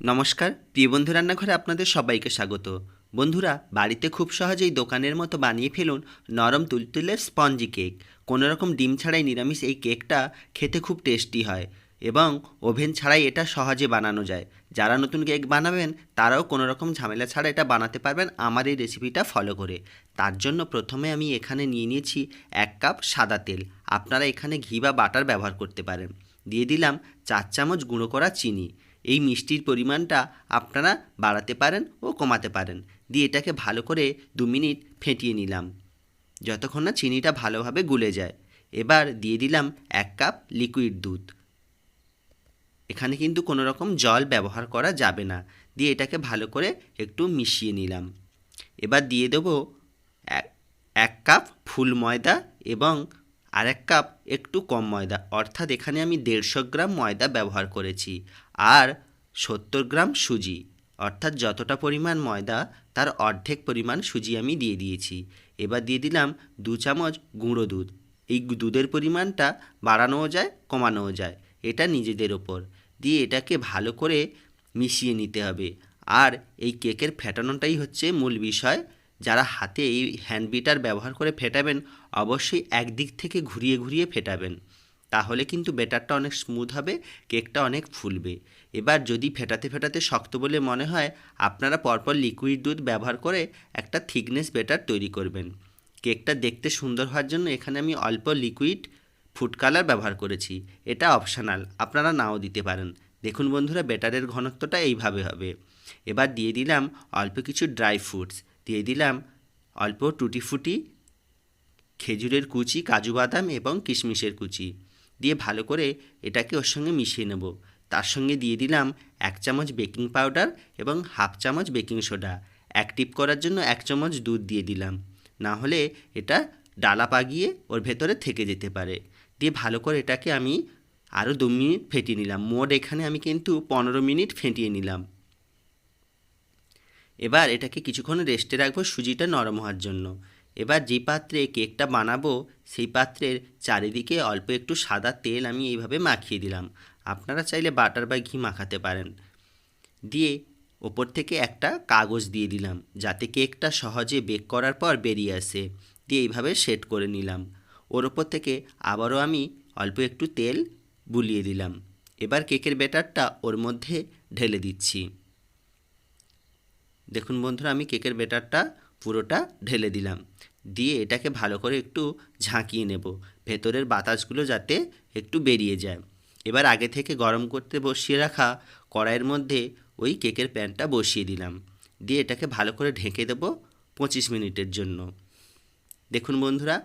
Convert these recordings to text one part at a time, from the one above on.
নমস্কার, প্রিয় বন্ধু রান্নাঘরে আপনাদের সবাইকে স্বাগত। বন্ধুরা, বাড়িতে খুব সহজেই দোকানের মতো বানিয়ে ফেলুন নরম তুলতুলের স্পঞ্জি কেক। কোনো রকম ডিম ছাড়াই নিরামিষ এই কেকটা খেতে খুব টেস্টি হয় এবং ওভেন ছাড়াই এটা সহজে বানানো যায়। যারা নতুন কেক বানাবেন, তারাও কোনো রকম ঝামেলা ছাড়া এটা বানাতে পারবেন আমার এই রেসিপিটা ফলো করে। তার জন্য প্রথমে আমি এখানে নিয়ে নিয়েছি এক কাপ সাদা তেল। আপনারা এখানে ঘি বা বাটার ব্যবহার করতে পারেন। দিয়ে দিলাম চার চামচ গুঁড়ো করা চিনি। এই মিষ্টির পরিমাণটা আপনারা বাড়াতে পারেন ও কমাতে পারেন। দিয়ে এটাকে ভালো করে দু মিনিট ফেটিয়ে নিলাম। যতক্ষণ না চিনিটা ভালোভাবে গুলে যায়। এবার দিয়ে দিলাম এক কাপ লিকুইড দুধ। এখানে কিন্তু কোনো রকম জল ব্যবহার করা যাবে না। দিয়ে এটাকে ভালো করে একটু মিশিয়ে নিলাম। এবার দিয়ে দেবো এক কাপ ফুল ময়দা এবং আর এক কাপ একটু কম ময়দা, অর্থাৎ এখানে আমি দেড়শো গ্রাম ময়দা ব্যবহার করেছি। আর সত্তর গ্রাম সুজি, অর্থাৎ যতটা পরিমাণ ময়দা, তার অর্ধেক পরিমাণ সুজি আমি দিয়ে দিয়েছি। এবার দিয়ে দিলাম দু চামচ গুঁড়ো দুধ। এই দুধের পরিমাণটা বাড়ানোও যায়, কমানোও যায়, এটা নিজেদের ওপর। দিয়ে এটাকে ভালো করে মিশিয়ে নিতে হবে। আর এই কেকের ফেটানোটাই হচ্ছে মূল বিষয়। যারা হাতে এই হ্যান্ড বিটার ব্যবহার করে ফেটাবেন, অবশ্যই একদিক থেকে ঘুরিয়ে ঘুরিয়ে ফেটাবেন। তাহলে কিন্তু বেটারটা অনেক স্মুথ হবে কেকটা অনেক ফুলবে। এবার যদি ফেটাতে ফেটাতে শক্ত বলে মনে হয়, আপনারা পরপর লিকুইড দুধ ব্যবহার করে একটা থিকনেস বেটার তৈরি করবেন। কেকটা দেখতে সুন্দর হওয়ার জন্য এখানে আমি অল্প লিকুইড ফুড কালার ব্যবহার করেছি। এটা অপশনাল আপনারা নাও দিতে পারেন। দেখুন বন্ধুরা বেটারের ঘনত্বটা এইভাবে হবে। এবার দিয়ে দিলাম অল্প কিছু ড্রাই ফ্রুটস দিয়ে দিলাম অল্প টুটি ফুটি খেজুরের কুচি, কাজু বাদাম এবং কিশমিশের কুচি। দিয়ে ভালো করে এটাকে ওর সঙ্গে মিশিয়ে নেব। তার সঙ্গে দিয়ে দিলাম এক চামচ বেকিং পাউডার এবং হাফ চামচ বেকিং সোডা। অ্যাক্টিভ করার জন্য এক চামচ দুধ দিয়ে দিলাম। না হলে এটা ডালা পাগিয়ে ওর ভেতরে থেকে যেতে পারে। দিয়ে ভালো করে এটাকে আমি আরও দু মিনিট ফেটিয়ে নিলাম। মোট এখানে আমি কিন্তু পনেরো মিনিট ফেটিয়ে নিলাম। এবার এটাকে কিছুক্ষণ রেস্টে রাখব সুজিটা নরম হওয়ার জন্য। এবার যে পাত্রে কেকটা বানাবো, সেই পাত্রের চারিদিকে অল্প একটু সাদা তেল আমি এইভাবে মাখিয়ে দিলাম। আপনারা চাইলে বাটার বা ঘি মাখাতে পারেন। দিয়ে ওপর থেকে একটা কাগজ দিয়ে দিলাম, যাতে কেকটা সহজে বেক করার পর বেরিয়ে আসে। দিয়ে এইভাবে সেট করে নিলাম। ওর ওপর থেকে আবারও আমি অল্প একটু তেল বুলিয়ে দিলাম। এবার কেকের ব্যাটারটা ওর মধ্যে ঢেলে দিচ্ছি। দেখুন বন্ধুরা, আমি কেকের ব্যাটারটা পুরোটা ঢেলে দিলাম। দিয়ে এটাকে ভালো করে একটু ঝাঁকিয়ে নেব। ভেতরের বাতাসগুলো যাতে একটু বেরিয়ে যায়। এবার আগে থেকে গরম করতে বসিয়ে রাখা কড়াইয়ের মধ্যে ওই কেকের প্যানটা বসিয়ে দিলাম। দিয়ে এটাকে ভালো করে ঢেকে দেবো পঁচিশ মিনিটের জন্য। দেখুন বন্ধুরা,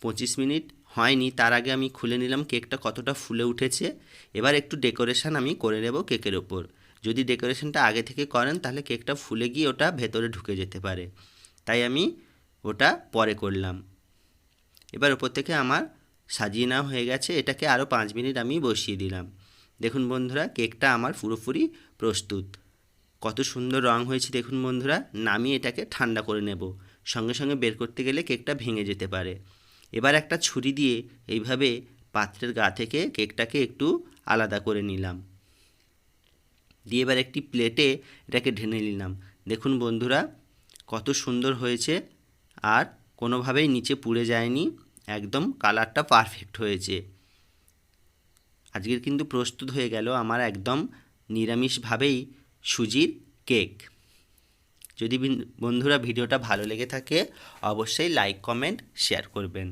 পঁচিশ মিনিট হয়নি, তার আগে আমি খুলে নিলাম কেকটা কতটা ফুলে উঠেছে। এবার একটু ডেকোরেশন আমি করে নেব কেকের ওপর। যদি ডেকোরেশনটা আগে থেকে করেন, তাহলে কেকটা ফুলে গিয়ে ওটা ভেতরে ঢুকে যেতে পারে। তাই আমি ওটা পরে করলাম। এবার ওপর থেকে আমার সাজিয়ে নেওয়া হয়ে গেছে। এটাকে আরও পাঁচ মিনিট আমি বসিয়ে দিলাম। দেখুন বন্ধুরা, কেকটা আমার পুরোপুরি প্রস্তুত। কত সুন্দর রং হয়েছে দেখুন বন্ধুরা। নামিয়ে এটাকে ঠান্ডা করে নেব। সঙ্গে সঙ্গে বের করতে গেলে কেকটা ভেঙে যেতে পারে। এবার একটা ছুরি দিয়ে এইভাবে পাত্রের গা থেকে কেকটাকে একটু আলাদা করে নিলাম। দিয়ে এবার একটি প্লেটে এটাকে ঢেলে নিলাম। দেখুন বন্ধুরা, কত সুন্দর হয়েছে আর কোনোভাবেই নিচে পুড়ে যায়নি, একদম কালারটা পারফেক্ট হয়েছে। আজকের কিন্তু প্রস্তুত হয়ে গেল আমার একদম নিরামিষভাবেই সুজির কেক। যদি বন্ধুরা ভিডিওটা ভালো লেগে থাকে, অবশ্যই লাইক, কমেন্ট, শেয়ার করবেন।